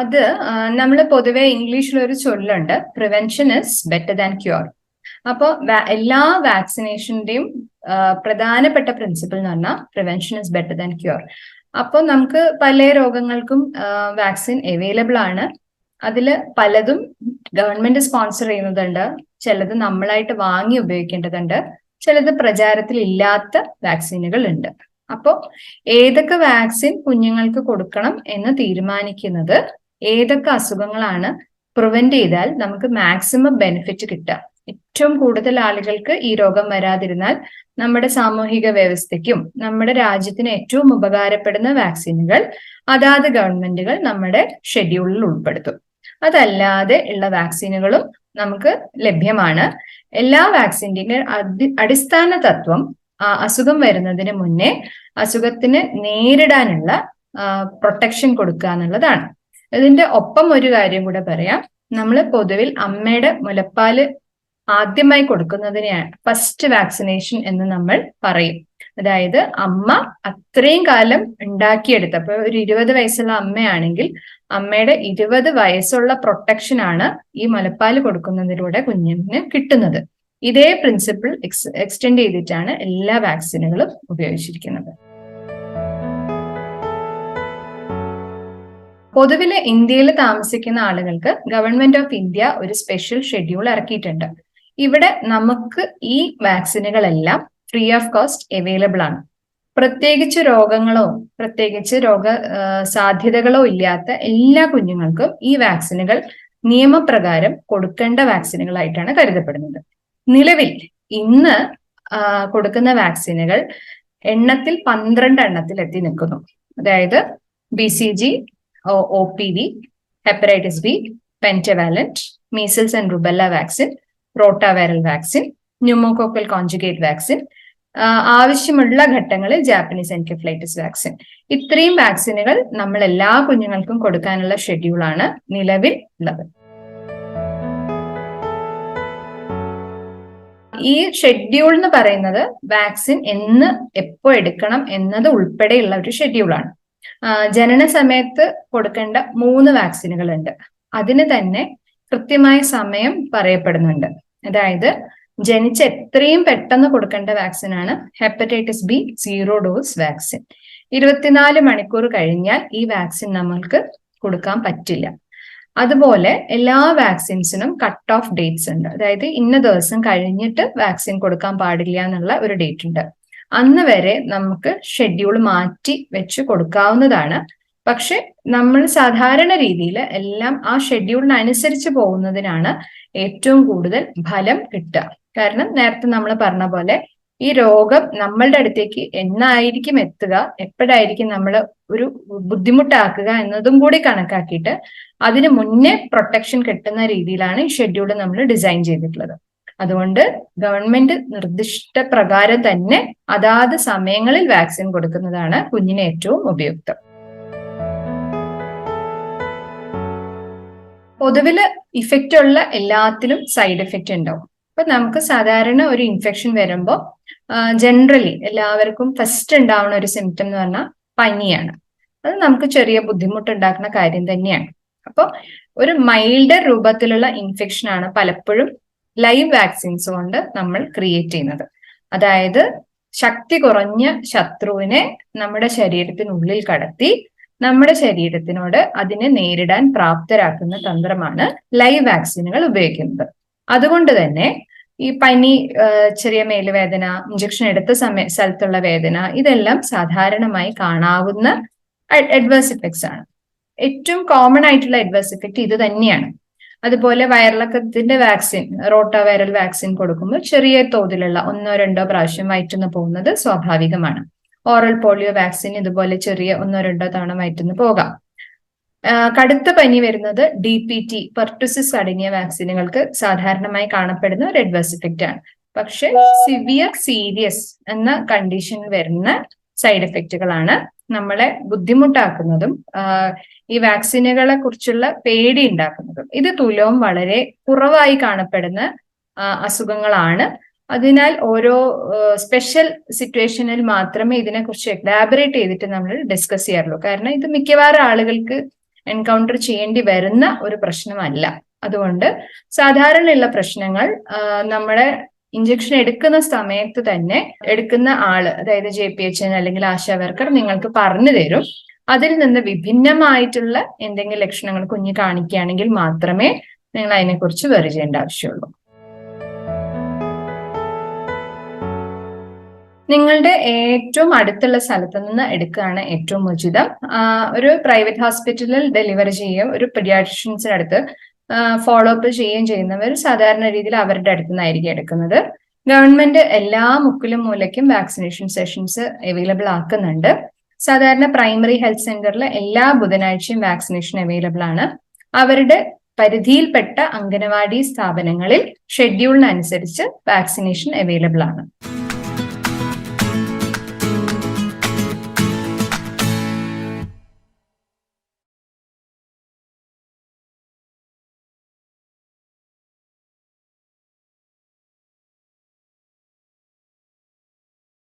അത് നമ്മൾ പൊതുവെ ഇംഗ്ലീഷിൽ ഒരു ചൊല്ലുണ്ട് prevention is better than cure അപ്പോൾ എല്ലാ വാക്സിനേഷന്റെയും പ്രധാനപ്പെട്ട പ്രിൻസിപ്പിൾ എന്ന് പറഞ്ഞാൽ prevention is better than cure അപ്പോൾ നമുക്ക് പല രോഗങ്ങൾക്കും വാക്സിൻ അവൈലബിൾ ആണ്. അതിൽ പലതും ഗവൺമെന്റ് സ്പോൺസർ ചെയ്യുന്നതുണ്ട്. ചിലത് നമ്മളായിട്ട് വാങ്ങി ഉപയോഗിക്കേണ്ടതുണ്ട്. ചിലത് പ്രചാരത്തിൽ ഇല്ലാത്ത വാക്സിനുകൾ ഉണ്ട്. അപ്പോൾ ഏതൊക്കെ വാക്സിൻ കുഞ്ഞുങ്ങൾക്ക് കൊടുക്കണം എന്ന് തീരുമാനിക്കുന്നത് ഏതൊക്കെ അസുഖങ്ങളാണ് പ്രിവെന്റ് ചെയ്താൽ നമുക്ക് മാക്സിമം ബെനിഫിറ്റ് കിട്ടുക. ഏറ്റവും കൂടുതൽ ആളുകൾക്ക് ഈ രോഗം വരാതിരുന്നാൽ നമ്മുടെ സാമൂഹിക വ്യവസ്ഥയ്ക്കും നമ്മുടെ രാജ്യത്തിന് ഏറ്റവും ഉപകാരപ്പെടുന്ന വാക്സിനുകൾ അതാത് ഗവൺമെന്റുകൾ നമ്മുടെ ഷെഡ്യൂളിൽ ഉൾപ്പെടുത്തും. അതല്ലാതെ ഉള്ള വാക്സിനുകളും നമുക്ക് ലഭ്യമാണ്. എല്ലാ വാക്സിന്റെയും അടിസ്ഥാന തത്വം അസുഖം വരുന്നതിന് മുന്നേ അസുഖത്തിന് നേരിടാനുള്ള പ്രൊട്ടക്ഷൻ കൊടുക്കുക എന്നുള്ളതാണ്. ഇതിന്റെ ഒപ്പം ഒരു കാര്യം കൂടെ പറയാം. നമ്മൾ പൊതുവിൽ അമ്മയുടെ മുലപ്പാൽ ആദ്യമായി കൊടുക്കുന്നതിനെയാണ് ഫസ്റ്റ് വാക്സിനേഷൻ എന്ന് നമ്മൾ പറയും. അതായത് അമ്മ അത്രയും കാലം ഉണ്ടാക്കിയെടുത്ത അപ്പൊ ഒരു ഇരുപത് വയസ്സുള്ള അമ്മയാണെങ്കിൽ അമ്മയുടെ ഇരുപത് വയസ്സുള്ള പ്രൊട്ടക്ഷൻ ആണ് ഈ മുലപ്പാൽ കൊടുക്കുന്നതിലൂടെ കുഞ്ഞിന് കിട്ടുന്നത്. ഇതേ പ്രിൻസിപ്പിൾ എക്സ് എക്സ്റ്റെൻഡ് ചെയ്തിട്ടാണ് എല്ലാ വാക്സിനുകളും ഉപയോഗിച്ചിരിക്കുന്നത്. പൊതുവിൽ ഇന്ത്യയിൽ താമസിക്കുന്ന ആളുകൾക്ക് ഗവൺമെന്റ് ഓഫ് ഇന്ത്യ ഒരു സ്പെഷ്യൽ ഷെഡ്യൂൾ ഇറക്കിയിട്ടുണ്ട്. ഇവിടെ നമുക്ക് ഈ വാക്സിനുകളെല്ലാം ഫ്രീ ഓഫ് കോസ്റ്റ് അവൈലബിൾ ആണ്. പ്രത്യേകിച്ച് രോഗങ്ങളോ പ്രത്യേകിച്ച് രോഗ സാധ്യതകളോ ഇല്ലാത്ത എല്ലാ കുഞ്ഞുങ്ങൾക്കും ഈ വാക്സിനുകൾ നിയമപ്രകാരം കൊടുക്കേണ്ട വാക്സിനുകളായിട്ടാണ് കരുതപ്പെടുന്നത്. നിലവിൽ ഇന്ന് കൊടുക്കുന്ന വാക്സിനുകൾ എണ്ണത്തിൽ പന്ത്രണ്ട് എണ്ണത്തിൽ എത്തി നിൽക്കുന്നു. അതായത് B C G V hepatitis B pentavalent measles and rubella vaccine rotaviral vaccine pneumococcal conjugate vaccine ആവശ്യമുള്ള ഘട്ടങ്ങളിൽ ജാപ്പനീസ് എൻകെഫ്ലൈറ്റിസ് വാക്സിൻ ഇത്രയും വാക്സിനുകൾ നമ്മൾ എല്ലാ കുഞ്ഞുങ്ങൾക്കും കൊടുക്കാനുള്ള ഷെഡ്യൂളാണ് നിലവിൽ ഉള്ളത്. ഈ ഷെഡ്യൂൾ എന്ന് പറയുന്നത് വാക്സിൻ എന്ന് എപ്പോ എടുക്കണം എന്നത് ഉൾപ്പെടെയുള്ള ഒരു ഷെഡ്യൂളാണ് ജനന സമയത്ത് കൊടുക്കേണ്ട മൂന്ന് വാക്സിനുകൾ ഉണ്ട് അതിന് തന്നെ കൃത്യമായ സമയം പറയപ്പെടുന്നുണ്ട്. അതായത് ജനിച്ച എത്രയും പെട്ടെന്ന് കൊടുക്കേണ്ട വാക്സിനാണ് hepatitis B zero dose vaccine. ഇരുപത്തിനാല് മണിക്കൂർ കഴിഞ്ഞാൽ ഈ വാക്സിൻ നമ്മൾക്ക് കൊടുക്കാൻ പറ്റില്ല. അതുപോലെ എല്ലാ വാക്സിൻസിനും കട്ട് ഓഫ് ഡേറ്റ്സ് ഉണ്ട്. അതായത് ഇന്ന ദിവസം കഴിഞ്ഞിട്ട് വാക്സിൻ കൊടുക്കാൻ പാടില്ല എന്നുള്ള ഒരു ഡേറ്റ് ഉണ്ട്. അന്ന് വരെ നമുക്ക് ഷെഡ്യൂൾ മാറ്റി വെച്ച് കൊടുക്കാവുന്നതാണ്. പക്ഷെ നമ്മൾ സാധാരണ രീതിയിൽ എല്ലാം ആ ഷെഡ്യൂളിനനുസരിച്ച് പോകുന്നതിനാണ് ഏറ്റവും കൂടുതൽ ഫലം കിട്ടുക. കാരണം നേരത്തെ നമ്മൾ പറഞ്ഞ പോലെ ഈ രോഗം നമ്മളുടെ അടുത്തേക്ക് എന്നായിരിക്കും എത്തുക എപ്പോഴായിരിക്കും നമ്മൾ ഒരു ബുദ്ധിമുട്ടാക്കുക എന്നതും കൂടി കണക്കാക്കിയിട്ട് അതിന് മുന്നേ പ്രൊട്ടക്ഷൻ കിട്ടുന്ന രീതിയിലാണ് ഈ ഷെഡ്യൂൾ നമ്മൾ ഡിസൈൻ ചെയ്തിട്ടുള്ളത്. അതുകൊണ്ട് ഗവൺമെന്റ് നിർദ്ദിഷ്ട പ്രകാരം തന്നെ അതാത് സമയങ്ങളിൽ വാക്സിൻ കൊടുക്കുന്നതാണ് കുഞ്ഞിന് ഏറ്റവും ഉപയുക്തം. പൊതുവിൽ ഇഫക്റ്റ് ഉള്ള എല്ലാത്തിലും സൈഡ് എഫക്റ്റ് ഉണ്ടാവും. അപ്പൊ നമുക്ക് സാധാരണ ഒരു ഇൻഫെക്ഷൻ വരുമ്പോൾ ജനറലി എല്ലാവർക്കും ഫസ്റ്റ് ഉണ്ടാവുന്ന ഒരു സിംറ്റം എന്ന് പറഞ്ഞാൽ പനിയാണ്. അത് നമുക്ക് ചെറിയ ബുദ്ധിമുട്ടുണ്ടാക്കുന്ന കാര്യം തന്നെയാണ്. അപ്പോൾ ഒരു മൈൽഡർ രൂപത്തിലുള്ള ഇൻഫെക്ഷൻ ആണ് പലപ്പോഴും ലൈവ് വാക്സിൻസ് കൊണ്ട് നമ്മൾ ക്രിയേറ്റ് ചെയ്യുന്നത്. അതായത് ശക്തി കുറഞ്ഞ ശത്രുവിനെ നമ്മുടെ ശരീരത്തിനുള്ളിൽ കടത്തി നമ്മുടെ ശരീരത്തിനോട് അതിനെ നേരിടാൻ പ്രാപ്തരാക്കുന്ന തന്ത്രമാണ് ലൈവ് വാക്സിനുകൾ ഉപയോഗിക്കുന്നത്. അതുകൊണ്ട് തന്നെ ഈ പനി ചെറിയ മേലുവേദന ഇഞ്ചക്ഷൻ എടുത്ത സമയ സ്ഥലത്തുള്ള വേദന ഇതെല്ലാം സാധാരണമായി കാണാവുന്ന അഡ്വേഴ്സ് ഇഫക്ട്സ് ആണ്. ഏറ്റവും കോമൺ ആയിട്ടുള്ള അഡ്വേഴ്സ് ഇഫക്റ്റ് ഇത് തന്നെയാണ്. അതുപോലെ വയറിളക്കത്തിന്റെ വാക്സിൻ റോട്ട വൈറൽ വാക്സിൻ കൊടുക്കുമ്പോൾ ചെറിയ തോതിലുള്ള ഒന്നോ രണ്ടോ പ്രാവശ്യം വയറ്റുന്നു പോകുന്നത് സ്വാഭാവികമാണ്. ഓറൽ പോളിയോ വാക്സിൻ ഇതുപോലെ ചെറിയ ഒന്നോ രണ്ടോ തവണ വയറ്റുന്നു പോകാം. കടുത്ത പനി വരുന്നത് ഡി പി ടി പെർട്ടുസിസ് അടങ്ങിയ വാക്സിനുകൾക്ക് സാധാരണമായി കാണപ്പെടുന്ന ഒരു അഡ്വേഴ്സ് ഇഫക്റ്റ് ആണ്. പക്ഷെ സിവിയർ സീരിയസ് എന്ന കണ്ടീഷൻ വരുന്ന സൈഡ് എഫക്റ്റുകളാണ് നമ്മളെ ബുദ്ധിമുട്ടാക്കുന്നതും ഈ വാക്സിനുകളെ കുറിച്ചുള്ള പേടി ഉണ്ടാക്കുന്നതും. ഇത് തുലവും വളരെ കുറവായി കാണപ്പെടുന്ന അസുഖങ്ങളാണ്. അതിനാൽ ഓരോ സ്പെഷ്യൽ സിറ്റുവേഷനിൽ മാത്രമേ ഇതിനെക്കുറിച്ച് എലാബറേറ്റ് ചെയ്തിട്ട് നമ്മൾ ഡിസ്കസ് ചെയ്യാറുള്ളൂ. കാരണം ഇത് മിക്കവാറും ആളുകൾക്ക് എൻകൗണ്ടർ ചെയ്യേണ്ടി വരുന്ന ഒരു പ്രശ്നമല്ല. അതുകൊണ്ട് സാധാരണയുള്ള പ്രശ്നങ്ങൾ നമ്മുടെ ഇഞ്ചക്ഷൻ എടുക്കുന്ന സമയത്ത് തന്നെ എടുക്കുന്ന ആൾ അതായത് ജെ പി എച്ച് എൻ അല്ലെങ്കിൽ ആശാ വർക്കർ നിങ്ങൾക്ക് പറഞ്ഞു തരും. അതിൽ നിന്ന് വിഭിന്നമായിട്ടുള്ള എന്തെങ്കിലും ലക്ഷണങ്ങൾ കുഞ്ഞ് കാണിക്കുകയാണെങ്കിൽ മാത്രമേ നിങ്ങൾ അതിനെക്കുറിച്ച് ചെയ്യേണ്ട ആവശ്യമുള്ളൂ. നിങ്ങളുടെ ഏറ്റവും അടുത്തുള്ള സ്ഥലത്ത് നിന്ന് എടുക്കുകയാണ് ഏറ്റവും ഉചിതം. ഒരു പ്രൈവറ്റ് ഹോസ്പിറ്റലിൽ ഡെലിവറി ചെയ്യും. ഒരു പെഡിയാട്രിഷ്യൻസിന്റെ അടുത്ത് ഫോളോ അപ്പ് ചെയ്യുകയും ചെയ്യുന്നവർ സാധാരണ രീതിയിൽ അവരുടെ അടുത്ത് നിന്നായിരിക്കും എടുക്കുന്നത്. ഗവൺമെന്റ് എല്ലാ മുക്കിലും മൂലയ്ക്കും വാക്സിനേഷൻ സെഷൻസ് അവൈലബിൾ ആക്കുന്നുണ്ട്. സാധാരണ പ്രൈമറി ഹെൽത്ത് സെന്ററിൽ എല്ലാ ബുധനാഴ്ചയും വാക്സിനേഷൻ അവൈലബിൾ ആണ്. അവരുടെ പരിധിയിൽപ്പെട്ട അംഗനവാടി സ്ഥാപനങ്ങളിൽ ഷെഡ്യൂളിനനുസരിച്ച് വാക്സിനേഷൻ അവൈലബിൾ ആണ്.